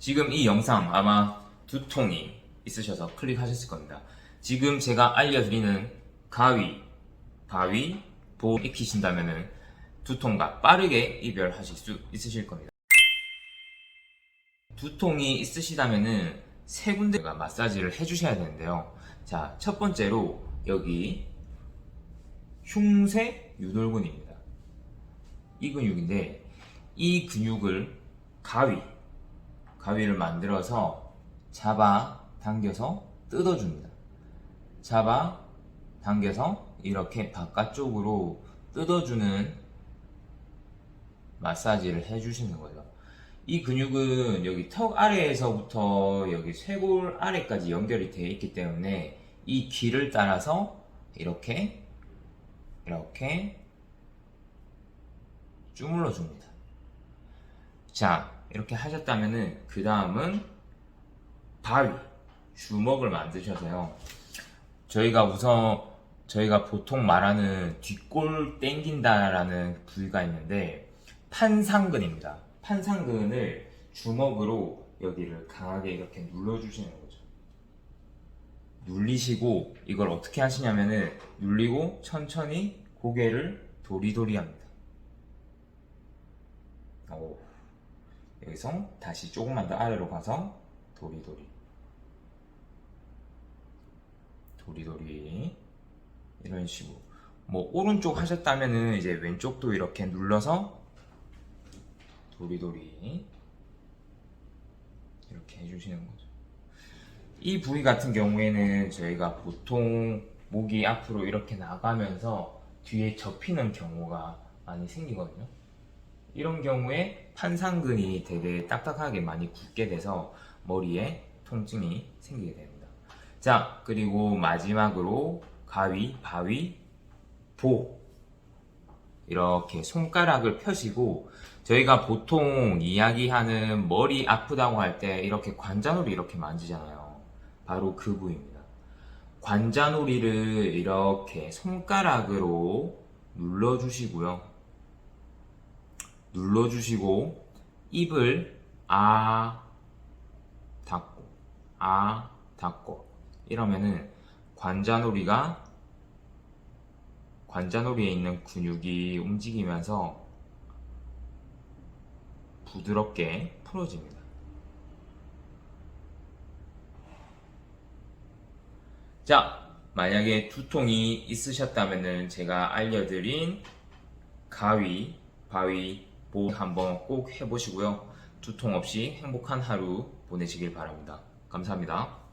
지금 이 영상 아마 두통이 있으셔서 클릭하셨을 겁니다. 지금 제가 알려드리는 가위, 바위, 보 익히신다면은 두통과 빠르게 이별하실 수 있으실 겁니다. 두통이 있으시다면은 세 군데가 마사지를 해주셔야 되는데요. 자, 첫 번째로 여기 흉쇄 유돌근입니다. 이 근육인데 이 근육을 가위, 가위를 만들어서 잡아 당겨서 뜯어줍니다. 잡아 당겨서 이렇게 바깥쪽으로 뜯어주는 마사지를 해주시는 거죠. 이 근육은 여기 턱 아래에서부터 여기 쇄골 아래까지 연결이 되어 있기 때문에 이 길을 따라서 이렇게 이렇게 주물러 줍니다. 자, 이렇게 하셨다면은 그 다음은 바위, 주먹을 만드셔서요. 저희가 우선 저희가 보통 말하는 뒷골 땡긴다라는 부위가 있는데 판상근입니다. 판상근을 주먹으로 여기를 강하게 이렇게 눌러주시는 거죠. 눌리시고 이걸 어떻게 하시냐면은 눌리고 천천히 고개를 도리도리 합니다. 오. 여기서 다시 조금만 더 아래로 가서 도리도리 도리도리 이런 식으로 뭐 오른쪽 하셨다면은 이제 왼쪽도 이렇게 눌러서 도리도리 이렇게 해주시는 거죠. 이 부위 같은 경우에는 저희가 보통 목이 앞으로 이렇게 나가면서 뒤에 접히는 경우가 많이 생기거든요. 이런 경우에 판상근이 되게 딱딱하게 많이 굳게 돼서 머리에 통증이 생기게 됩니다. 자, 그리고 마지막으로 가위, 바위, 보 이렇게 손가락을 펴시고 저희가 보통 이야기하는 머리 아프다고 할 때 이렇게 관자놀이 이렇게 만지잖아요. 바로 그 부위입니다. 관자놀이를 이렇게 손가락으로 눌러주시고요. 눌러주시고 입을 아 닫고 아 닫고 이러면은 관자놀이가 관자놀이에 있는 근육이 움직이면서 부드럽게 풀어집니다. 자, 만약에 두통이 있으셨다면은 제가 알려드린 가위, 바위, 보 한번 꼭 해보시고요. 두통 없이 행복한 하루 보내시길 바랍니다. 감사합니다.